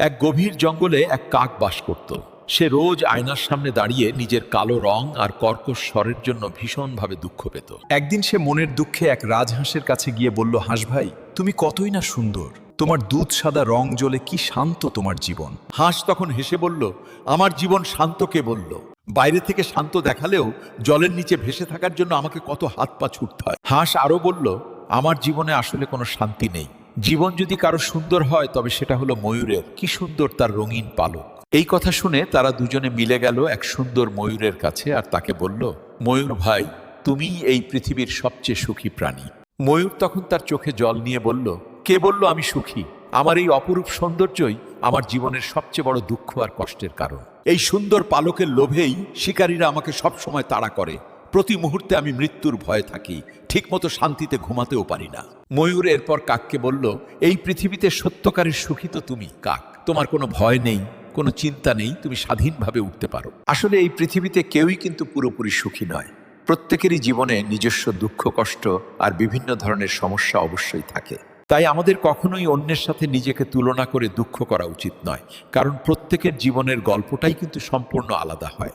এক গভীর জঙ্গলে এক কাক বাস করত। সে রোজ আয়নার সামনে দাঁড়িয়ে নিজের কালো রং আর কর্কশ স্বরের জন্য ভীষণভাবে দুঃখ পেত। একদিন সে মনের দুঃখে এক রাজহাঁসের কাছে গিয়ে বলল, হাঁস ভাই, তুমি কতই না সুন্দর। তোমার দুধ সাদা রং জ্বলে কি শান্ত তোমার জীবন। হাঁস তখন হেসে বলল, আমার জীবন শান্ত কে বলল? বাইরে থেকে শান্ত দেখালেও জলের নিচে ভেসে থাকার জন্য আমাকে কত হাত পা ছুটতে হয়। হাঁস আরও বলল, আমার জীবনে আসলে কোনো শান্তি নেই। জীবন যদি কারও সুন্দর হয়, তবে সেটা হলো ময়ূরের। কি সুন্দর তার রঙিন পালক। এই কথা শুনে তারা দুজনে মিলে গেল এক সুন্দর ময়ূরের কাছে আর তাকে বলল, ময়ূর ভাই, তুমিই এই পৃথিবীর সবচেয়ে সুখী প্রাণী। ময়ূর তখন তার চোখে জল নিয়ে বলল, কে বলল আমি সুখী? আমার এই অপরূপ সৌন্দর্যই আমার জীবনের সবচেয়ে বড় দুঃখ আর কষ্টের কারণ। এই সুন্দর পালকের লোভেই শিকারীরা আমাকে সব সময় তাড়া করে। প্রতি মুহূর্তে আমি মৃত্যুর ভয়ে থাকি, ঠিকমতো শান্তিতে ঘুমাতেও পারি না। ময়ূর এরপর কাককে বলল, এই পৃথিবীতে সত্যকারের সুখী তো তুমি, কাক। তোমার কোনো ভয় নেই, কোনো চিন্তা নেই, তুমি স্বাধীনভাবে উঠতে পারো। আসলে এই পৃথিবীতে কেউই কিন্তু পুরোপুরি সুখী নয়। প্রত্যেকেরই জীবনে নিজস্ব দুঃখ, কষ্ট আর বিভিন্ন ধরনের সমস্যা অবশ্যই থাকে। তাই আমাদের কখনোই অন্যের সাথে নিজেকে তুলনা করে দুঃখ করা উচিত নয়, কারণ প্রত্যেকের জীবনের গল্পটাই কিন্তু সম্পূর্ণ আলাদা হয়।